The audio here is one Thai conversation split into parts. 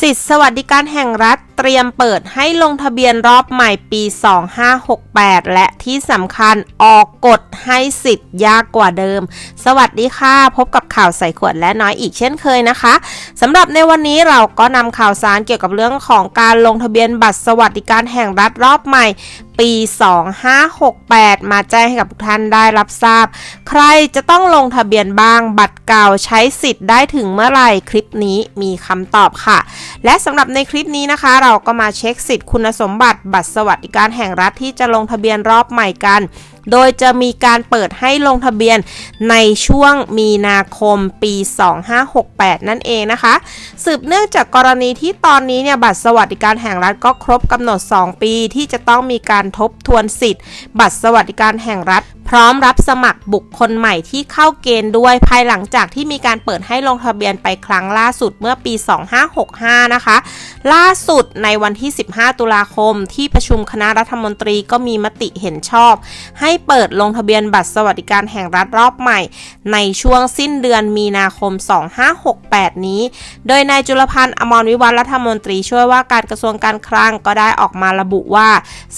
สิทธิสวัสดิการแห่งรัฐเตรียมเปิดให้ลงทะเบียนรอบใหม่ปี 2568 และที่สำคัญออกกฎให้สิทธิ์ยากกว่าเดิม สวัสดีค่ะ พบกับข่าวใส่ขวดและน้อยอีกเช่นเคยนะคะสำหรับในวันนี้เราก็นำข่าวสารเกี่ยวกับเรื่องของการลงทะเบียนบัตรสวัสดิการแห่งรัฐรอบใหม่ ปี 2568 มาแจ้งให้กับทุกท่านได้รับทราบ ใครจะต้องลงทะเบียนบ้าง บัตรเก่าใช้สิทธิ์ได้ถึงเมื่อไหร่ คลิปนี้มีคำตอบค่ะ และสำหรับในคลิปนี้นะคะ เราก็มาเช็คสิทธิ์คุณสมบัติบัตรสวัสดิการแห่งรัฐที่จะลงทะเบียนรอบใหม่กัน โดยจะมีการเปิดให้ลงทะเบียนในช่วงมีนาคมปี 2568 นั่นเองนะคะ สืบเนื่องจากกรณีที่ตอนนี้เนี่ยบัตรสวัสดิการแห่งรัฐก็ครบกำหนด 2 ปีที่จะต้องมีการทบทวนสิทธิ์ บัตรสวัสดิการแห่งรัฐ พร้อมรับสมัครบุคคลใหม่ที่เข้าเกณฑ์ด้วยภายหลังจากที่มีการเปิดให้ลงทะเบียนไปครั้งล่าสุดเมื่อปี 2565 นะคะ ล่าสุดในวันที่ 15 ตุลาคมที่ประชุมคณะรัฐมนตรีก็มีมติเห็นชอบ ให้เปิดลงทะเบียนบัตรสวัสดิการแห่งรัฐรอบใหม่ ในช่วงสิ้นเดือนมีนาคม 2568 นี้ โดยนายจุลพันธ์อมรวิวัฒรัฐมนตรีช่วยว่าการกระทรวงการคลังก็ได้ออกมาระบุว่า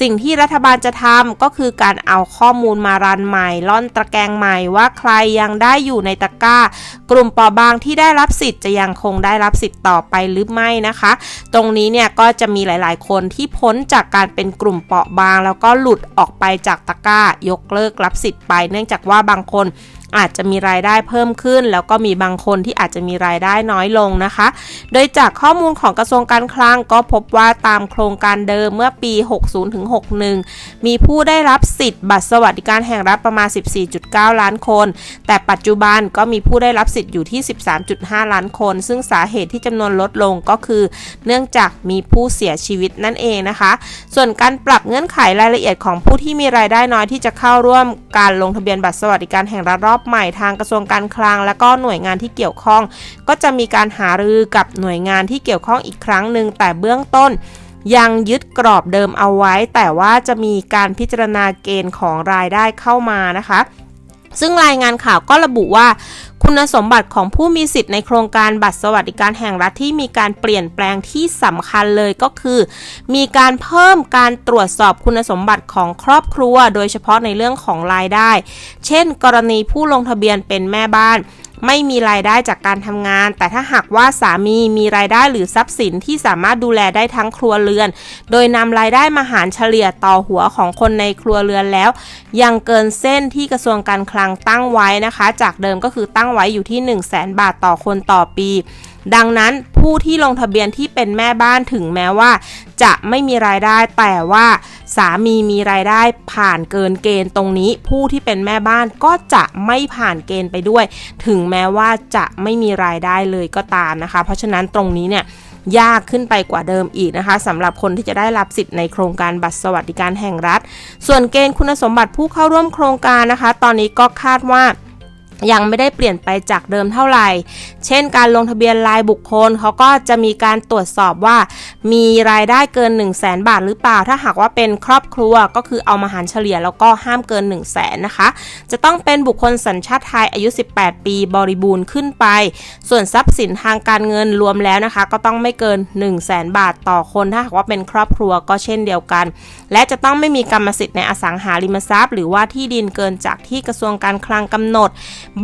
สิ่งที่รัฐบาลจะทำก็คือการเอาข้อมูลมารันใหม่ล่อนตะแกรงใหม่ว่าใครยังได้อยู่ในตะกร้า กลุ่มเปราะบางที่ได้รับสิทธิ์จะยังคงได้รับสิทธิ์ต่อไปหรือไม่นะคะ ตรงนี้เนี่ยก็จะมีหลาย ๆ คนที่พ้นจากการเป็นกลุ่มเปราะบาง แล้วก็หลุดออกไปจากตะกร้ายกเลิกรับสิทธิ์ไป เนื่องจากว่าบางคน อาจจะมีรายได้เพิ่มขึ้น แล้วก็มีบางคนที่อาจจะมีรายได้น้อยลงนะคะ โดยจากข้อมูลของกระทรวงการคลังก็พบว่าตามโครงการเดิมเมื่อปี 60ถึง61 มีผู้ได้รับสิทธิ์บัตรสวัสดิการแห่งรัฐประมาณ 14.9 ล้านคน แต่ปัจจุบันก็มีผู้ได้รับสิทธิ์อยู่ที่ 13.5 ล้านคน ซึ่งสาเหตุที่จำนวนลดลงก็คือ เนื่องจากมีผู้เสียชีวิตนั่นเองนะคะ ส่วนการปรับเงื่อนไขรายละเอียดของผู้ที่มีรายได้น้อยที่จะเข้าร่วมการลงทะเบียนบัตรสวัสดิการแห่งรัฐรอบอบใหม่ทางกระทรวงการคลัง และก็หน่วยงานที่เกี่ยวข้อง ก็จะมีการหารือกับหน่วยงานที่เกี่ยวข้องอีกครั้งหนึ่งแต่เบื้องต้นยังยึดกรอบเดิมเอาไว้ แต่ว่าจะมีการพิจารณาเกณฑ์ของรายได้เข้ามานะคะ ซึ่งรายงานข่าวก็ระบุว่า คุณสมบัติของผู้มีสิทธิ์ในโครงการบัตรสวัสดิการแห่งรัฐที่มีการเปลี่ยนแปลงที่สำคัญเลยก็คือ มีการเพิ่มการตรวจสอบคุณสมบัติของครอบครัว โดยเฉพาะในเรื่องของรายได้ เช่น กรณีผู้ลงทะเบียนเป็นแม่บ้าน ไม่มีรายได้จากการทำงาน แต่ถ้าหากว่าสามีมีรายได้หรือทรัพย์สินที่สามารถดูแลได้ทั้งครัวเรือน โดยนำรายได้มาหารเฉลี่ยต่อหัวของคนในครัวเรือนแล้ว ยังเกินเส้นที่กระทรวงการคลังตั้งไว้นะคะ จากเดิมก็คือตั้งไว้อยู่ที่ 1 0 0 0 0แบาทต่อคนต่อปี ดังนั้นผู้ที่ลงทะเบียนที่เป็นแม่บ้านถึงแม้ว่า จะไม่มีรายได้แต่ว่า สามีมีรายได้ผ่านเกินเกณฑ์ตรงนี้ ผู้ที่เป็นแม่บ้านก็จะไม่ผ่านเกณฑ์ไปด้วย ถึงแม้ว่าจะไม่มีรายได้เลยก็ตามนะคะ เพราะฉะนั้นตรงนี้เนี่ยยากขึ้นไปกว่าเดิมอีกนะคะสำหรับคนที่จะได้รับสิทธิ์ในโครงการบัตรสวัสดิการแห่งรัฐ ส่วนเกณฑ์คุณสมบัติผู้เข้าร่วมโครงการนะคะ ตอนนี้ก็คาดว่า ยังไม่ได้เปลี่ยนไปจากเดิมเท่าไหร่ เช่นการลงทะเบียนรายบุคคลเขาก็จะมีการตรวจสอบว่า มีรายได้เกิน 1 0 0 0 0แบาทหรือเปล่า ถ้าหากว่าเป็นครอบครัวก็คือเอามาหารเฉลี่ยแล้วก็ห้ามเกิน 1 0 0 0 0แสนนะคะ จะต้องเป็นบุคคลสัญชาติไทยอายุ 18 ปีบริบูรณ์ขึ้นไป ส่วนทรัพย์สินทางการเงินรวมแล้วนะคะ ก็ต้องไม่เกิน 1 0 0 0 0แบาทต่อคน ถ้าหากว่าเป็นครอบครัวก็เช่นเดียวกัน และจะต้องไม่มีกรรมสิทธิ์ในอสังหาริมทรัพย์ หรือว่าที่ดินเกินจากที่กระทรวงการคลังกำหนด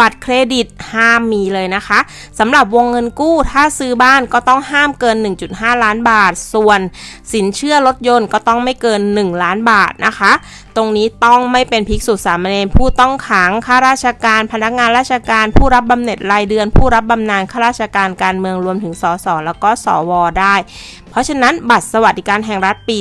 บัตรเครดิตห้ามมีเลยนะคะสำหรับวงเงินกู้ถ้าซื้อบ้านก็ต้องห้ามเกิน 1.5 ล้านบาท ส่วนสินเชื่อรถยนต์ก็ต้องไม่เกิน 1 ล้านบาทนะคะ ตรงนี้ต้องไม่เป็นภิกษุสามเณรผู้ต้องขังข้าราชการ พนักงานราชการ ผู้รับบำเหน็จรายเดือน ผู้รับบำนาญข้าราชการการเมืองรวมถึงสสแล้วก็สวได้ เพราะฉะนั้นบัตรสวัสดิการแห่งรัฐปี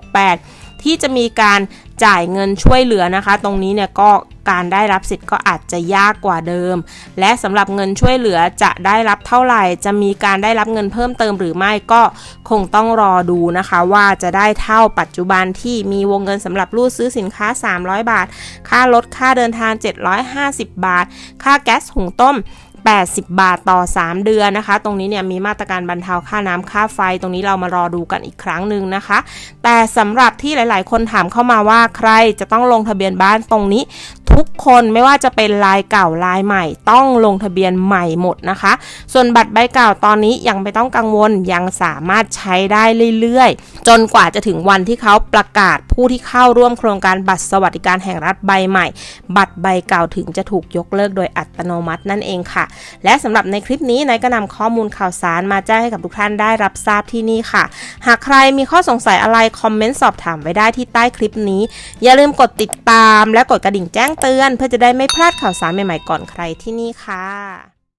2568 ที่จะมีการจ่ายเงินช่วยเหลือนะคะ ตรงนี้เนี่ยก็ การได้รับสิทธิ์ก็อาจจะยากกว่าเดิม และสำหรับเงินช่วยเหลือจะได้รับเท่าไหร่ จะมีการได้รับเงินเพิ่มเติมหรือไม่ก็คงต้องรอดูนะคะ ว่าจะได้เท่าปัจจุบันที่มีวงเงินสำหรับรูดซื้อสินค้า 300 บาท ค่ารถค่าเดินทาง 750 บาท ค่าแก๊สหุงต้ม80 บาทต่อ 3 เดือนนะคะ ตรงนี้เนี่ยมีมาตรการบรรเทาค่าน้ำค่าไฟ ตรงนี้เรามารอดูกันอีกครั้งหนึ่งนะคะ แต่สำหรับที่หลาย ๆ คนถามเข้ามาว่าใครจะต้องลงทะเบียนบ้านตรงนี้ ทุกคนไม่ว่าจะเป็นลายเก่าลายใหม่ ต้องลงทะเบียนใหม่หมดนะคะ ส่วนบัตรใบเก่าตอนนี้ยังไม่ต้องกังวลยังสามารถใช้ได้เรื่อยๆ จนกว่าจะถึงวันที่เขาประกาศผู้ที่เข้าร่วมโครงการบัตรสวัสดิการแห่งรัฐใบใหม่ บัตรใบเก่าถึงจะถูกยกเลิกโดยอัตโนมัตินั่นเองค่ะ และสำหรับในคลิปนี้นายก็นำข้อมูลข่าวสารมาแจ้งให้กับทุกท่านได้รับทราบที่นี่ค่ะ หากใครมีข้อสงสัยอะไรคอมเมนต์สอบถามไว้ได้ที่ใต้คลิปนี้ อย่าลืมกดติดตามและกดกระดิ่งแจ้งเตือนเพื่อจะได้ไม่พลาดข่าวสารใหม่ๆก่อนใครที่นี่ค่ะ